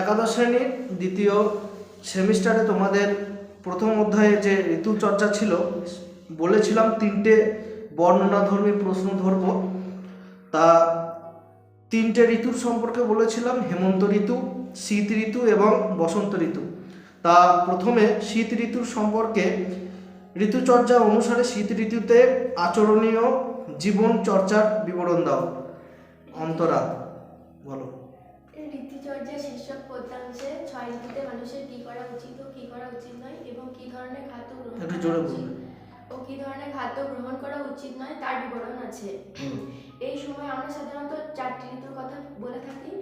একাদশ শ্রেণির দ্বিতীয় সেমিস্টারে তোমাদের প্রথম অধ্যায়ে যে ঋতু চর্চা ছিল, বলেছিলাম তিনটে বর্ণনাধর্মী প্রশ্ন ধরব। তা তিনটে ঋতুর সম্পর্কে বলেছিলাম, হেমন্ত ঋতু, শীত ঋতু এবং বসন্ত ঋতু। তা প্রথমে শীত ঋতুর সম্পর্কে ঋতুচর্যা অনুসারে শীত ঋতুতে আচরণীয় জীবন চর্চার বিবরণ দাও। অন্তরা বলো। ঋতুচর্যা শীর্ষক পদ্যাংশে ছয় ঋতুতে মানুষের কি করা উচিত ও কি করা উচিত নয় এবং কি ধরনের খাদ্য গ্রহণ করা উচিত ও কি ধরনের খাদ্য গ্রহণ করা উচিত নয় তার বিবরণ আছে। এই সময় আমরা সাধারণত চারটি ঋতুর কথা বলে থাকি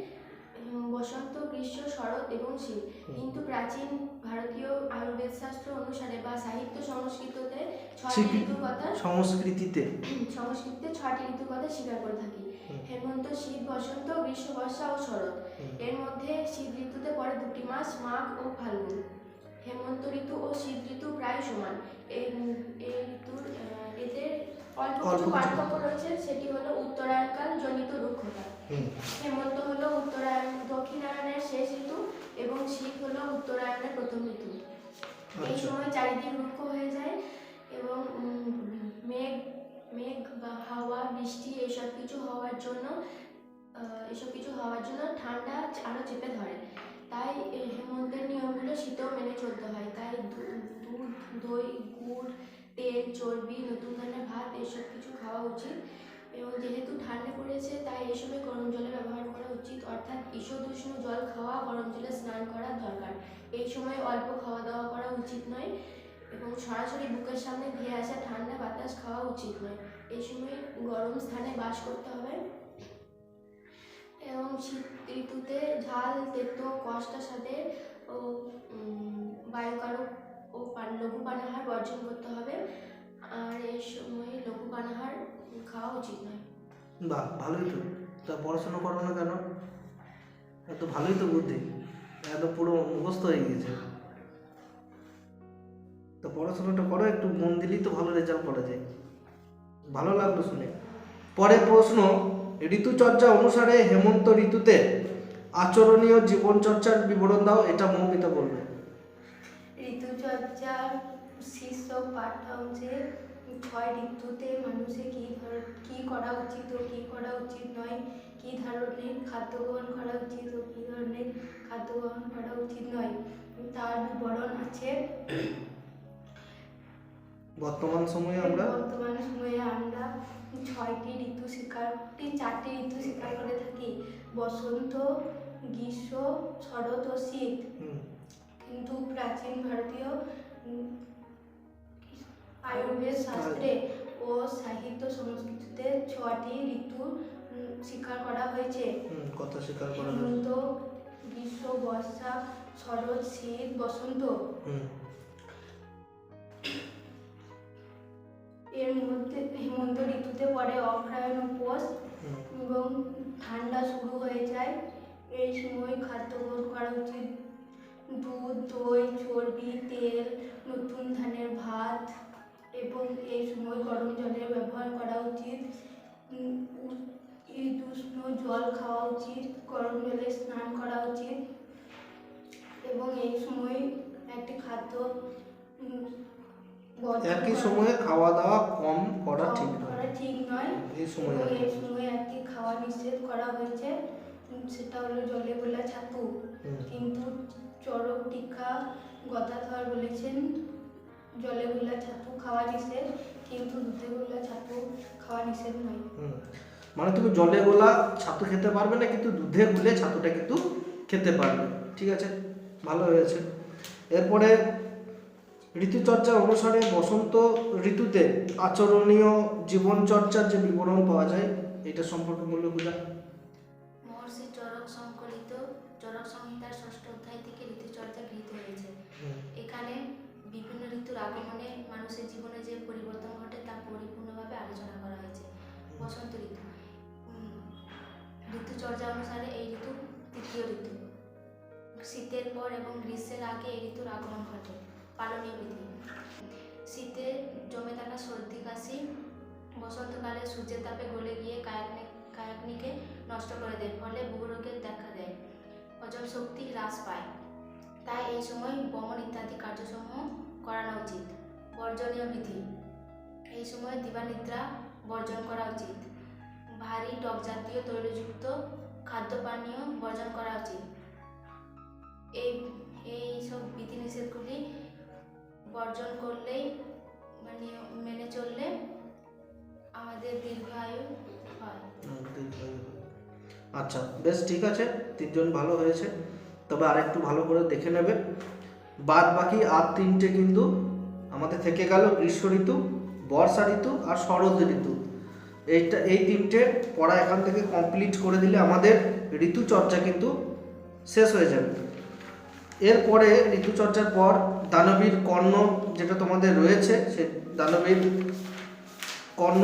বসন্ত গ্রীষ্ম শরৎ এবং শীত। কিন্তু প্রাচীন ভারতীয় আয়ুর্বেদ শাস্ত্র অনুসারে বা সাহিত্য সংস্কৃততে ছয়টি। ঋতুর কথা সংস্কৃতিতে। সংস্কৃতিতে ছয়টি ঋতুর কথা স্বীকার করে থাকি। হেমন্ত শীত বসন্ত গ্রীষ্ম শরৎ এর মধ্যে শীত ঋতুতে পড়ে দুটি মাস মাঘ ও ফাল্গুন। হেমন্ত ঋতু ও শীত ঋতু প্রায় সমান। এই ঋতুর এদের অল্প কিছু। পার্থক্য রয়েছে। সেটি হলো উত্তরায়ণকাল জনিত রুক্ষতা। হেমন্ত হলো উত্তরায়ণ দক্ষিণায়নের শেষ ঋতু এবং শীত হলো উত্তরায়ণের প্রথম ঋতু। এই আচ্ছা। সময় চারিদিক রুক্ষ হয়ে যায় এবং এসব কিছু হওয়ার জন্য ঠান্ডা আরও চেপে ধরে। তাই হেমন্তের নিয়মগুলো শীতেও মেনে চলতে হয়। তাই দুধ দই, গুড়, তেল, চর্বি, নতুন ধানের ভাত, এসব কিছু খাওয়া উচিত। এবং যেহেতু ঠান্ডা পড়েছে, তাই এই সময় গরম জলের ব্যবহার করা উচিত। অর্থাৎ ঈষদুষ্ণ জল খাওয়া, গরম জলে স্নান করা দরকার। এই সময় অল্প খাওয়া দাওয়া করা উচিত নয় এবং সরাসরি বুকের সামনে ধেয়ে আসা ঠান্ডা বাতাস খাওয়া উচিত নয়। এই সময় গরম স্থানে বাস করতে হবে। ঝাল তেতো কষ্টা সাথে ও বায়ুকারক ও লঘু পানাহার বর্জন করতে হবে। আর এই সময় লঘু পানাহার খাওয়া উচিত নয়। বাহ, ভালোই তো। তা পড়াশোনা করো না কেন? এত ভালোই তো বুদ্ধি। এত পুরো মুখস্থ হয়ে গেছে তো পড়াশোনাটা করো, একটু মন দিলেই তো ভালো রেজাল্ট করা যায়। ভালো লাগল শুনে। পরের প্রশ্ন, ঋতুচর্যা অনুসারে হেমন্ত ঋতুতে আচরণীয় জীবনচর্চার বিবরণ দাও এটা মৌমিতা বলবে। ঋতুচর্চার শীর্ষক পাঠ্যাংশে ছয় ঋতুতে মানুষের কী ধর কী করা উচিত ও কী করা উচিত নয় কী ধরনের খাদ্য গ্রহণ করা উচিত ও কী ধরনের খাদ্য গ্রহণ করা উচিত নয় তার বিবরণ আছে। বর্তমান সময়ে আমরা বর্তমান সময়ে আমরা ছয়টি ঋতু স্বীকার চারটি ঋতু স্বীকার করে থাকি বসন্ত গ্রীষ্ম শরৎ ও শীত। কিন্তু প্রাচীন ভারতীয় আয়ুর্বেদ শাস্ত্রে ও সাহিত্য সংস্কৃতিতে ছটি ঋতু স্বীকার করা হয়েছে। হুম, কথা স্বীকার করা হয়েছে। হেমন্ত গ্রীষ্ম বর্ষা শরৎ শীত বসন্ত। এর মধ্যে হেমন্ত ঋতুতে পরে অগ্রায়ণ ও পৌষ এবং ঠান্ডা শুরু হয়ে যায়। এই সময় খাদ্য গ্রহণ করা উচিত। দুধ দই চর্বি তেল নতুন ধানের ভাত এবং এই সময় গরম জলের ব্যবহার করা উচিত। উষ্ণ জল খাওয়া উচিত গরম জলে স্নান করা উচিত এবং এই সময় একটি খাদ্য একই সময়ে খাওয়া দাওয়া কম করা ঠিক নয়। ঠিক নয়। এই সময় এবং এই সময় একটি খাওয়া নিষেধ করা হয়েছে। সেটা হলো জলে গোলা ছাতু। কিন্তু চরক টিকা গদাধর বলেছেন জলে গোলা ছাতু খাওয়া নিষেধ কিন্তু দুধে গোলা ছাতু খাওয়া নিষেধ নয়। মানে তুমি জলে গোলা ছাতু খেতে পারবে না কিন্তু দুধে গুলে ছাতুটা কিন্তু খেতে পারবে। ঠিক আছে? ভালো হয়েছে। এরপরে ঋতুচর্চা অনুসারে বসন্ত ঋতুতে আচরণীয় জীবনচর্চার যে বিবরণ পাওয়া যায় এটা সম্পর্কে বললে বোঝা মহর্ষি চরক সংকলিত চরক সংহিতার ষষ্ঠ অধ্যায় থেকে ঋতুচর্যা গৃহীত হয়েছে। এখানে বিভিন্ন ঋতুর আগমনে মানুষের জীবনে যে পরিবর্তন ঘটে তা পরিপূর্ণভাবে আলোচনা করা হয়েছে। বসন্ত ঋতু। ঋতুচর্যা অনুসারে এই ঋতু তৃতীয় ঋতু। শীতের পর এবং গ্রীষ্মের আগে এই ঋতুর আগমন ঘটে পালনীয় বিধি। শীতে জমে থাকা সর্দি কাশি বসন্তকালে সূর্যের তাপে গলে গিয়ে কায়াকনি কায়াকনিকে নষ্ট করে দেয়, ফলে বহু রোগের দেখা দেয়। হজম শক্তি হ্রাস পায়। তাই এই সময় বমন ইত্যাদি কার্যসমূহ করানো উচিত। বর্জনীয় বিধি। এই সময় দিবানিদ্রা বর্জন করা উচিত। ভারী টক জাতীয় তৈলযুক্ত খাদ্য পানীয় বর্জন করা উচিত। এই এই সব বিধিনিষেধগুলি বর্জন করলেই মানে মেনে চললে আমাদের দীর্ঘায়ু আচ্ছা বেশ ঠিক আছে, তিনজন ভালো হয়েছে। তবে আর একটু ভালো করে দেখে নেবে। বাদ বাকি আর তিনটে কিন্তু আমাদের থেকে গেল গ্রীষ্ম ঋতু, বর্ষা ঋতু আর শরৎ ঋতু। এইটা, এই তিনটে পড়া এখান থেকে কমপ্লিট করে দিলে আমাদের ঋতুচর্চা কিন্তু শেষ হয়ে যাবে। এরপরে ঋতুচর্চার পর দানবীর কর্ণ যেটা তোমাদের রয়েছে সে দানবীর কর্ণ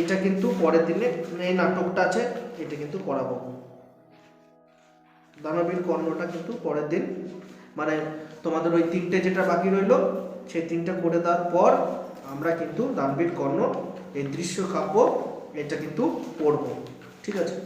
এটা কিন্তু পরের দিনে এই নাটকটা আছে, এটা কিন্তু করাবো। দানবীর কর্ণটা কিন্তু পরের দিন মানে তোমাদের ওই তিনটে যেটা বাকি রইল, সেই তিনটে করে দেওয়ার পর আমরা কিন্তু দানবীর কর্ণ, এই দৃশ্য কাব্য, এটা কিন্তু পড়ব। ঠিক আছে?